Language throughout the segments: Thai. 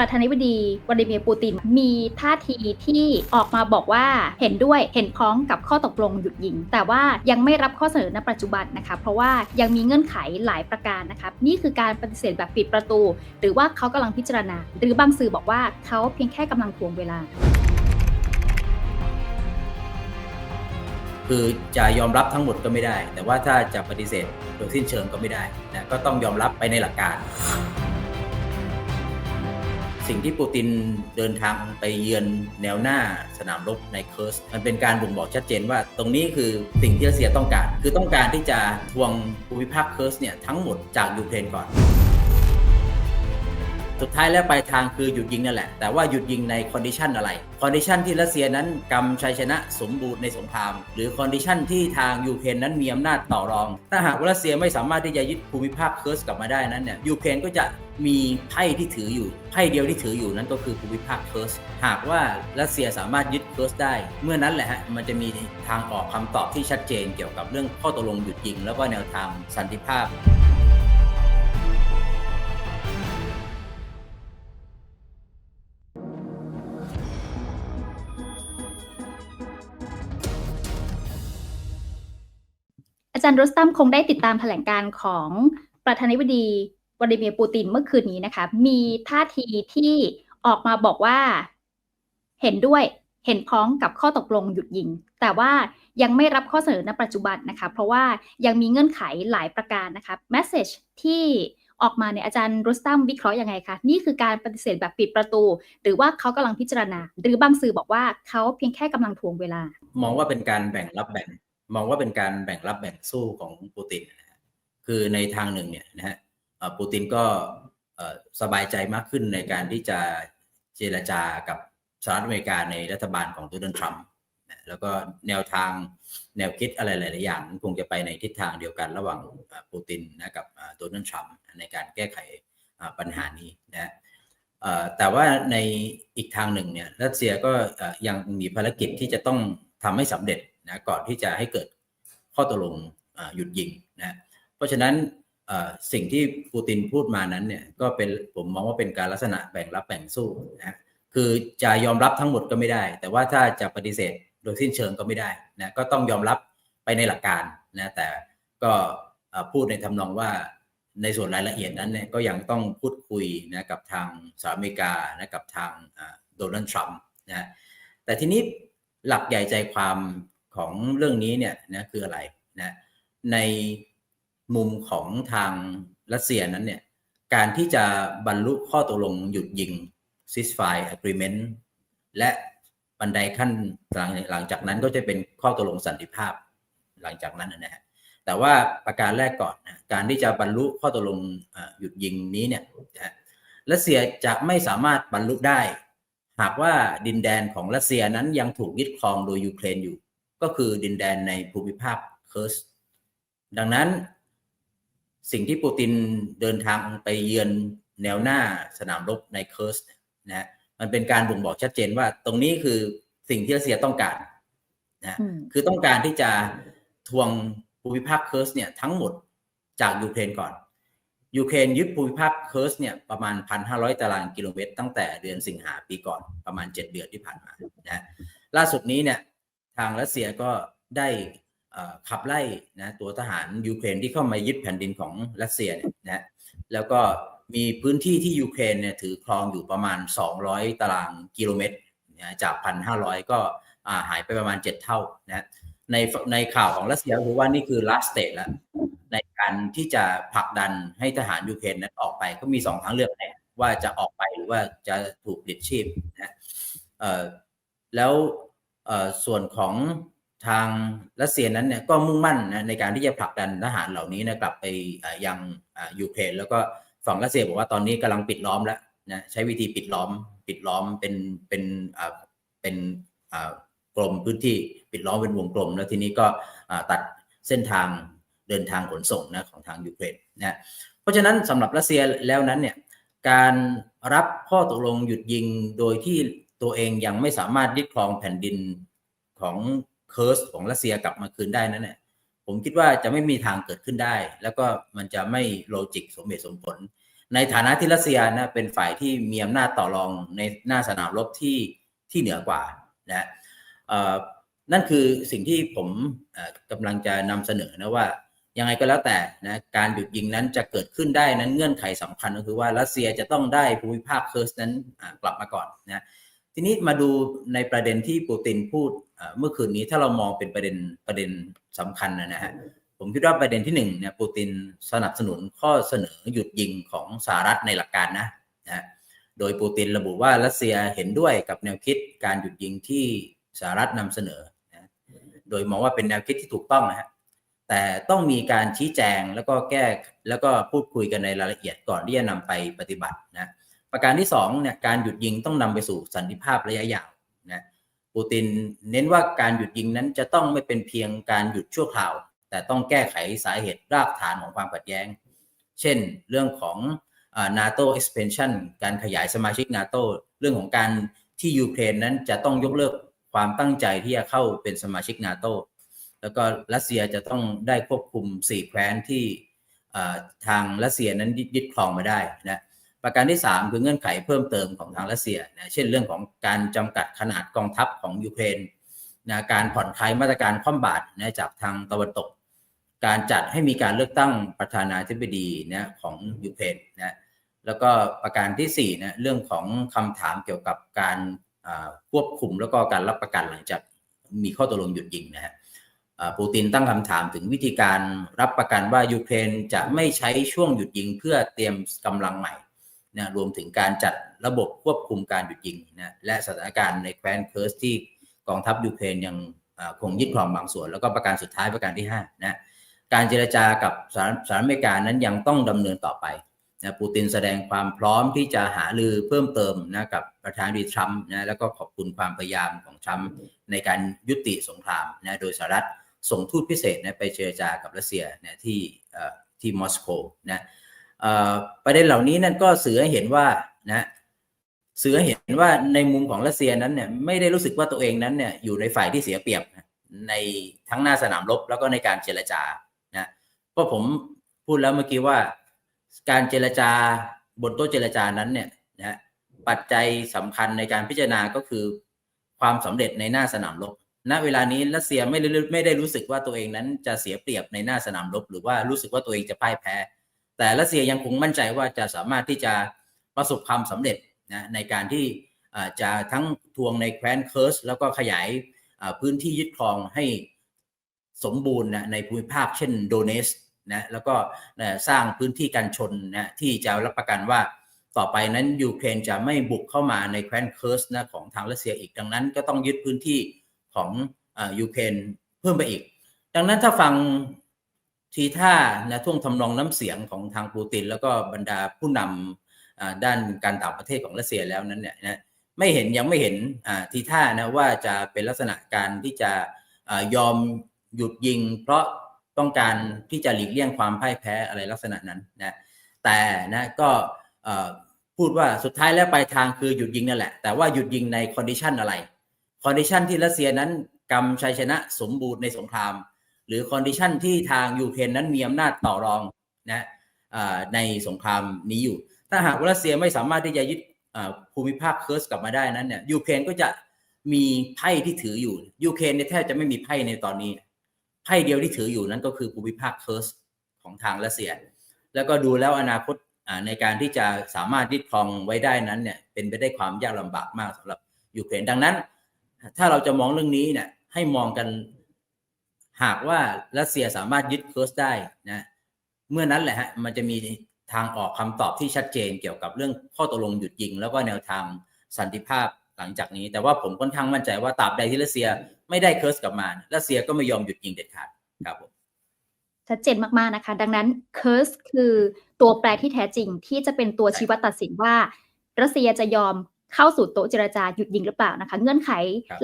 ประธานาธิบดีวลาดิเมียร์ปูติน มีท่าทีที่ออกมาบอกว่าเห็นด้วยเห็นพ้องกับข้อตกลงหยุดยิง แต่ว่ายังไม่รับข้อเสนอณปัจจุบันนะคะ เพราะว่ายังมีเงื่อนไขหลายประการนะคะนี่คือการปฏิเสธแบบปิดประตู หรือว่าเขากำลังพิจารณา หรือบางสื่อบอกว่าเขาเพียงแค่กำลังทวงเวลาคือจะยอมรับทั้งหมดก็ไม่ได้ แต่ว่าถ้าจะปฏิเสธโดยสิ้นเชิงก็ไม่ได้นะก็ต้องยอมรับไปในหลักการ สิ่งที่ปูตินเดินทางไปเยือนแนวหน้าสนามรบในเคิร์สมันเป็นการบ่งบอกชัดเจนว่า ตรงนี้คือสิ่งที่รัสเซียต้องการ คือต้องการที่จะทวงภูมิภาคเคิร์สเนี่ยทั้งหมดจากยูเครนก่อน สุดท้ายแล้วปลายทางคือหยุดยิงนั่นแหละ แต่ว่าหยุดยิงในคอนดิชันอะไรคอนดิชันที่รัสเซียนั้นกำชัยชนะสมบูรณ์ในสงคราม หรือคอนดิชันที่ทางยูเครนนั้นมีอำนาจต่อรอง ถ้าหากว่ารัสเซียไม่สามารถที่จะยึดภูมิภาคเคิร์สกลับมาได้นั้นเนี่ยยูเครนก็จะมีไพ่ที่ถืออยู่ไพ่เดียวที่ถืออยู่นั้นก็คือภูมิภาคเคิร์สหากว่ารัสเซียสามารถยึดเคิร์สได้ เมื่อนั้นแหละฮะมันจะมีทางออกคำตอบที่ชัดเจนเกี่ยวกับเรื่องข้อตกลงหยุดยิง แล้วก็แนวทางสันติภาพารย์รสตัมคงได้ติดตามแถลงการณ์ของประธานาธิบดีวลาดิเมียร์ปูตินเมื่อคืนนี้นะคะ มีท่าทีที่ออกมาบอกว่าเห็นด้วยเห็นพ้องกับข้อตกลงหยุดยิง แต่ว่ายังไม่รับข้อเสนอณปัจจุบันนะคะ เพราะว่ายังมีเงื่อนไขหลายประการนะคะแมสเซจที่ออกมาเนี่ยอาจารย์รุสตัมวิเคราะห์ยังไงคะ นี่คือการปฏิเสธแบบปิดประตู หรือว่าเขากำลังพิจารณา หรือบางสื่อบอกว่าเขาเพียงแค่กำลังทวงเวลา มองว่าเป็นการแบ่งรับแบ่ง มองว่าเป็นการแบ่งรับแบ่งสู้ของปูตินนะฮะคือในทางหนึ่งเนี่ยนะฮะปูตินก็สบายใจมากขึ้นในการที่จะเจรจากับสหรัฐอเมริกาในรัฐบาลของโดนัลด์ทรัมป์แล้วก็แนวทางแนวคิดอะไรหลาย ๆ อย่างคงจะไปในทิศทางเดียวกันระหว่างปูตินนะกับโดนัลด์ทรัมป์ในการแก้ไขปัญหานี้นะแต่ว่าในอีกทางหนึ่งเนี่ยรัสเซียก็ยังมีภารกิจที่จะต้องทำให้สำเร็จ นะก่อนที่จะให้เกิดข้อตกลงหยุดยิงนะเพราะฉะนั้นสิ่งที่ปูตินพูดมานั้นเนี่ยก็เป็นผมมองว่าเป็นการลักษณะแบ่งรับแบ่งสู้นะคือจะยอมรับทั้งหมดก็ไม่ได้ แต่ว่าถ้าจะปฏิเสธโดยสิ้นเชิงก็ไม่ได้นะก็ต้องยอมรับไปในหลักการนะแต่ก็พูดในทำนองว่าในส่วนรายละเอียดนั้นเนี่ยก็ยังต้องพูดคุยนะกับทางสหรัฐอเมริกานะกับทางโดนัลด์ทรัมป์นะแต่ทีนี้หลักใหญ่ใจความ ของเรื่องนี้เนี่ยนะคืออะไรนะในมุมของทางรัสเซียนั้นเนี่ยการที่จะบรรลุข้อตกลงหยุดยิง ceasefire agreement และบันไดขั้นหลังหลังจากนั้นก็จะเป็นข้อตกลงสันติภาพหลังจากนั้นนะฮะแต่ว่าประการแรกก่อนนะการที่จะบรรลุข้อตกลงหยุดยิงนี้เนี่ยรัสเซียจะไม่สามารถบรรลุได้ หากว่าดินแดนของรัสเซียนั้นยังถูกยึดครองโดยยูเครนอยู่ ก็คือดินแดนในภูมิภาคเคิร์สดังนั้น สิ่งที่ปูตินเดินทางไปเยือนแนวหน้าสนามรบในเคิร์สนะมันเป็นการบ่งบอกชัดเจนว่าตรงนี้คือสิ่งที่รัสเซียต้องการนะอืมคือต้องการที่จะทวงภูมิภาคเคิร์สเนี่ยทั้งหมดจากยูเครนก่อนยูเครนยึดภูมิภาคเคิร์สเนี่ยประมาณ 1,500 ตารางกิโลเมตร ตั้งแต่เดือนสิงหาปีก่อนประมาณ 7 เดือนที่ผ่านมานะล่าสุดนี้เนี่ยทางรัสเซียก็ได้ขับไล่นะตัวทหารยูเครนที่เข้ามายึดแผ่นดินของรัสเซียเนี่ยนะแล้วก็มีพื้นที่ที่ยูเครนเนี่ยถือครองอยู่ประมาณ 200 ตารางกิโลเมตรนะจาก 1,500 ก็อ่าหายไปประมาณ 7 เท่านะในในข่าวของรัสเซียคือว่านี่คือ last stage แล้วในการที่จะผลักดันให้ทหารยูเครนนั้นออกไปก็มีสองทางเลือกแหละว่าจะออกไปหรือว่าจะถูกปลิดชีพนะแล้ว ส่วนของทางรัสเซียนั้นเนี่ยก็มุ่งมั่นนะในการที่จะผลักดันทหารเหล่านี้นะกลับไปยังยูเครนแล้วก็ฝั่งรัสเซียบอกว่าตอนนี้กำลังปิดล้อมแล้วนะใช้วิธีปิดล้อมปิดล้อมเป็นเป็นเป็นกลมพื้นที่ปิดล้อมเป็นวงกลม แล้วทีนี้ก็ตัดเส้นทางเดินทางขนส่งนะของทางยูเครนนะเพราะฉะนั้นสำหรับรัสเซียแล้วนั้นเนี่ยการรับข้อตกลงหยุดยิงโดยที่ ตัวเองยังไม่สามารถยึดครองแผ่นดินของเคิร์สของรัสเซียกลับมาคืนได้นั้นเนี่ยผมคิดว่าจะไม่มีทางเกิดขึ้นได้ แล้วก็มันจะไม่โลจิกสมเหตุสมผล ในฐานะที่รัสเซียนะเป็นฝ่ายที่มีอำนาจต่อรองในหน้าสนามรบที่ที่เหนือกว่านะเออนั่นคือสิ่งที่ผมกำลังจะนำเสนอนะว่ายังไงก็แล้วแต่นะการหยุดยิงนั้นจะเกิดขึ้นได้นั้นเงื่อนไขสำคัญก็คือว่ารัสเซียจะต้องได้ภูมิภาคเคิร์สนั้นกลับมาก่อนนะ ทีนี้มาดูในประเด็นที่ปูตินพูดเมื่อคืนนี้ถ้าเรามองเป็นประเด็นประเด็นสำคัญนะฮะผมคิดว่าประเด็นที่หนึ่งเนี่ยปูตินสนับสนุนข้อเสนอหยุดยิงของสหรัฐในหลักการนะนะโดยปูตินระบุว่ารัสเซียเห็นด้วยกับแนวคิดการหยุดยิงที่สหรัฐนำเสนอนะโดยมองว่าเป็นแนวคิดที่ถูกต้องนะฮะแต่ต้องมีการชี้แจงแล้วก็แก้แล้วก็พูดคุยกันในรายละเอียดก่อนที่จะนำไปปฏิบัตินะ ประการที่สองเนี่ยการหยุดยิงต้องนำไปสู่สันติภาพระยะยาวนะปูตินเน้นว่าการหยุดยิงนั้นจะต้องไม่เป็นเพียงการหยุดชั่วคราว แต่ต้องแก้ไขสาเหตุรากฐานของความขัดแย้ง เช่น เรื่องของนาโต้ expansion การขยายสมาชิกนาโตเรื่องของการที่ยูเครนนั้นจะต้องยกเลิกความตั้งใจที่จะเข้าเป็นสมาชิกนาโตแล้วก็รัสเซียจะต้องได้ควบคุมสี่แคว้นที่ทางรัสเซียนั้นยึดครองมาได้นะ ประการที่ 3 คือเงื่อนไขเพิ่มเติมของทางรัสเซียนะเช่นเรื่องของการจำกัดขนาดกองทัพของยูเครนนะการผ่อนคลายมาตรการคว่ำบาตรนะจากทางตะวันตก การจัดให้มีการเลือกตั้งประธานาธิบดีนะของยูเครนนะแล้วก็ประการที่4นะเรื่องของคำถามเกี่ยวกับการควบคุมแล้วก็การรับประกันหลังจากมีข้อตกลงหยุดยิงนะฮะปูตินตั้งคำถามถึงวิธีการรับประกันว่ายูเครนจะไม่ใช้ช่วงหยุดยิงเพื่อเตรียมกำลังใหม่ นะรวมถึงการจัดระบบควบคุมการหยุดยิงนะและสถานการณ์ในแคว้นเคิร์สที่กองทัพยูเครนยังคงยึดครองบางส่วน แล้วก็ประการสุดท้ายประการที่5นะการเจรจากับสหรัฐอเมริกานั้นยังต้องดำเนินต่อไปนะปูตินแสดงความพร้อมที่จะหาลือเพิ่มเติมนะกับประธานาธิบดีทรัมป์นะแล้วก็ขอบคุณความพยายามของทรัมป์ในการยุติสงครามนะโดยสหรัฐส่งทูตพิเศษนะไปเจรจากับรัสเซียนะที่ที่มอสโกนะ ประเด็นเหล่านี้นั่นก็สื่อให้เห็นว่านะสื่อให้เห็นว่าในมุมของรัสเซียนั้นเนี่ยไม่ได้รู้สึกว่าตัวเองนั้นเนี่ยอยู่ในฝ่ายที่เสียเปรียบในทั้งหน้าสนามรบแล้วก็ในการเจรจานะเพราะผมพูดแล้วเมื่อกี้ว่า การเจรจาบนโต๊ะเจรจานั้นเนี่ยนะปัจจัยสำคัญในการพิจารณาก็คือความสำเร็จในหน้าสนามรบณเวลานี้รัสเซียไม่ได้ไม่ได้รู้สึกว่าตัวเองนั้นจะเสียเปรียบในหน้าสนามรบ หรือว่ารู้สึกว่าตัวเองจะพ่ายแพ้ แต่รัสเซียยังคงมั่นใจว่าจะสามารถที่จะประสบความสำเร็จนะในการที่จะทั้งทวงในแคว้นเคิร์สแล้วก็ขยายพื้นที่ยึดครองให้สมบูรณ์นะในภูมิภาคเช่นโดเนสนะแล้วก็สร้างพื้นที่กันชนนะที่จะรับประกันว่าต่อไปนั้นยูเครนจะไม่บุกเข้ามาในแคว้นเคิร์สนะของทางรัสเซียอีกดังนั้น ก็ต้องยึดพื้นที่ของยูเครนเพิ่มไปอีก ดังนั้นถ้าฟัง ทีท่านะท่วงทำนองน้ำเสียงของทางปูติน แล้วก็บรรดาผู้นำด้านการต่างประเทศของรัสเซียแล้วนั้นเนี่ยนะไม่เห็นยังไม่เห็นทีท่านะว่าจะเป็นลักษณะการที่จะยอมหยุดยิง เพราะต้องการที่จะหลีกเลี่ยงความพ่ายแพ้อะไรลักษณะนั้นนะแต่นะก็พูดว่าสุดท้ายแล้วปลายทางคือหยุดยิงนั่นแหละ แต่ว่าหยุดยิงในคอนดิชันอะไรคอนดิชันที่รัสเซียนั้นกำชัยชนะสมบูรณ์ในสงคราม หรือคอนดิชันที่ทางยูเครนนั้นมีอำนาจต่อรองนะในสงครามนี้อยู่ ถ้าหากรัสเซียไม่สามารถที่จะยึดภูมิภาคเคิร์สกลับมาได้นั้นเนี่ยยูเครนก็จะมีไพ่ที่ถืออยู่ยูเครนเนี่ยแทบจะไม่มีไพ่ในตอนนี้ไพ่เดียวที่ถืออยู่นั้นก็คือภูมิภาคเคิร์สของทางรัสเซีย แล้วก็ดูแล้วอนาคตในการที่จะสามารถยึดครองไว้ได้นั้นเนี่ยเป็นไปได้ความยากลำบากมากสำหรับยูเครนดังนั้น ถ้าเราจะมองเรื่องนี้เนี่ยให้มองกัน หากว่ารัสเซียสามารถยึดเคิร์สได้นะเมื่อนั้นแหละฮะมันจะมีทางออกคำตอบที่ชัดเจนเกี่ยวกับเรื่องข้อตกลงหยุดยิง แล้วก็แนวทางสันติภาพหลังจากนี้ แต่ว่าผมค่อนข้างมั่นใจว่าตราบใดที่รัสเซียไม่ได้เคิร์สกลับมารัสเซียก็ไม่ยอมหยุดยิงเด็ดขาดครับผมชัดเจนมากๆนะคะ ดังนั้นเคิร์สคือตัวแปรที่แท้จริงที่จะเป็นตัวชี้วัดตัดสินว่ารัสเซียจะยอม เข้าสู่โต๊ะเจรจาหยุดยิงหรือเปล่านะคะ เงื่อนไข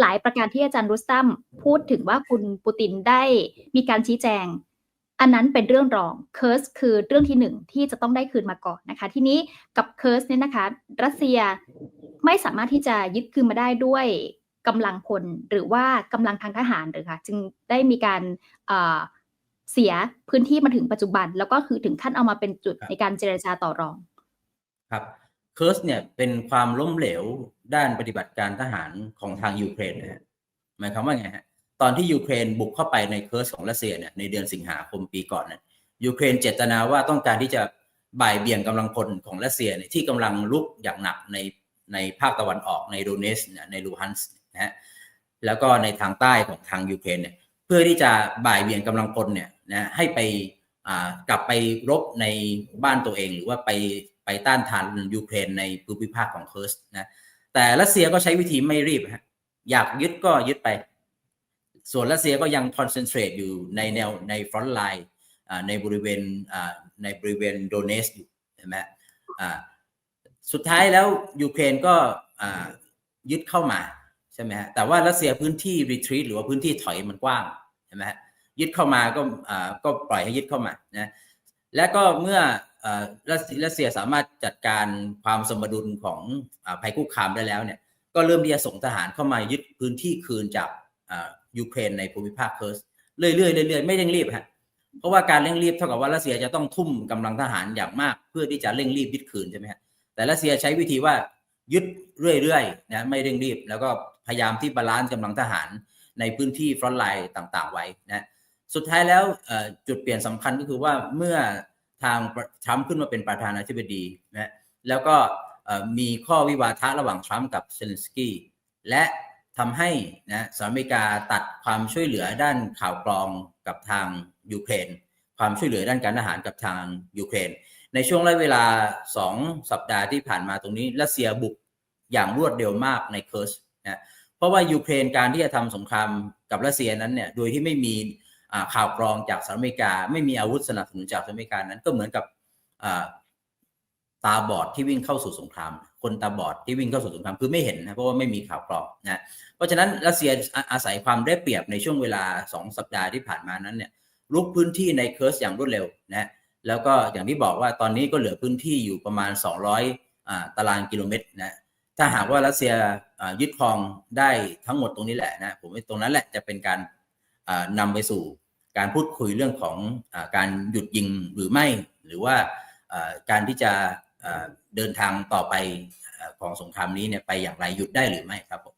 หลายประการที่อาจารย์รุสตัมพูดถึงว่าคุณปูตินได้มีการชี้แจง อันนั้นเป็นเรื่องรองเคิร์สคือเรื่องที่หนึ่งที่จะต้องได้คืนมาก่อนนะคะ ทีนี้กับเคิร์สเนี่ยนะคะ รัสเซียไม่สามารถที่จะยึดคืนมาได้ด้วยกำลังพลหรือว่ากำลังทางทหารหรือค่ะ จึงได้มีการเสียพื้นที่มาถึงปัจจุบัน แล้วก็คือถึงขั้นเอามาเป็นจุดในการเจรจาต่อรอง ครับ เคิร์สเนี่ยเป็นความล้มเหลวด้านปฏิบัติการทหารของทางยูเครนนะฮะหมายความว่าไงฮะตอนที่ยูเครนบุกเข้าไปในเคิร์สของรัสเซียเนี่ยในเดือนสิงหาคมปีก่อนเนี่ยยูเครนเจตนาว่าต้องการที่จะบ่ายเบี่ยงกำลังพลของรัสเซียเนี่ยที่กำลังลุกอย่างหนักในในภาคตะวันออกในโดเนสเนี่ยในลูฮันส์นะฮะแล้วก็ในทางใต้ของทางยูเครนเนี่ยเพื่อที่จะบ่ายเบี่ยงกำลังพลเนี่ยนะให้ไปกลับไปรบในบ้านตัวเองหรือว่าไป ไปต้านทานยูเครนในภูมิภาคของเคิร์สนะแต่รัสเซียก็ใช้วิธีไม่รีบฮะอยากยึดก็ยึดไป ส่วนรัสเซียก็ยังคอนเซนเทรตอยู่ในแนวในฟรอนต์ไลน์ในบริเวณในบริเวณโดเนสอยู่ใช่ไหมสุดท้ายแล้วยูเครนก็ยึดเข้ามาใช่ไหมฮะแต่ว่ารัสเซียพื้นที่รีทรีตหรือว่าพื้นที่ถอยมันกว้างใช่ไหมฮะยึดเข้ามาก็ก็ปล่อยให้ยึดเข้ามานะและก็เมื่อ รัสเซียสามารถจัดการความสมดุลของภัยคุกคามได้แล้วเนี่ยก็เริ่มที่จะส่งทหารเข้ามายึดพื้นที่คืนจากยูเครนในภูมิภาคเคิร์สเรื่อยๆเรื่อยๆไม่เร่งรีบฮะเพราะว่าการเร่งรีบเท่ากับว่ารัสเซียจะต้องทุ่มกำลังทหารอย่างมาก เพื่อที่จะเร่งรีบยึดคืนใช่ไหมฮะแต่รัสเซียใช้วิธีว่ายึดเรื่อยๆนะไม่เร่งรีบ แล้วก็พยายามที่บาลานซ์กำลังทหารในพื้นที่ฟรอนต์ไลน์ต่าง ๆ ไว้นะสุดท้ายแล้วจุดเปลี่ยนสำคัญก็คือว่าเมื่อ ทางทรัมป์ขึ้นมาเป็นประธานาธิบดีนะแล้วก็มีข้อวิวาทะระหว่างทรัมป์กับเซเลนสกี้และทำให้นะสหรัฐอเมริกาตัดความช่วยเหลือด้านข่าวกรองกับทางยูเครน ความช่วยเหลือด้านการทหารกับทางยูเครน ในช่วงระยะเวลา 2 สัปดาห์ที่ผ่านมาตรงนี้รัสเซียบุกอย่างรวดเร็วมากในเคิร์สนะเพราะว่ายูเครนการที่จะทำสงครามกับรัสเซียนั้นเนี่ยโดยที่ไม่มี ข่าวกรองจากสหรัฐอเมริกา ไม่มีอาวุธสนับสนุนจากสหรัฐอเมริกานั้นก็เหมือนกับตาบอดที่วิ่งเข้าสู่สงคราม คนตาบอดที่วิ่งเข้าสู่สงครามคือไม่เห็นนะเพราะว่าไม่มีข่าวกรองนะเพราะฉะนั้นรัสเซียอาศัยความได้เปรียบในช่วงเวลา 2 สัปดาห์ที่ผ่านมานั้นเนี่ยลุกพื้นที่ในเคิร์สอย่างรวดเร็วนะแล้วก็อย่างที่บอกว่าตอนนี้ก็เหลือพื้นที่อยู่ประมาณ 200 ตารางกิโลเมตรนะถ้าหากว่ารัสเซียยึดครองได้ทั้งหมดตรงนี้แหละนะผมว่าตรงนั้นแหละจะเป็นการนำไปสู่ การพูดคุยเรื่องของอการหยุดยิงหรือไม่ หรือว่าการที่จะเดินทางต่อไปของสงครามนี้เนี่ยไปอย่างไรหยุดได้หรือไม่ครับผม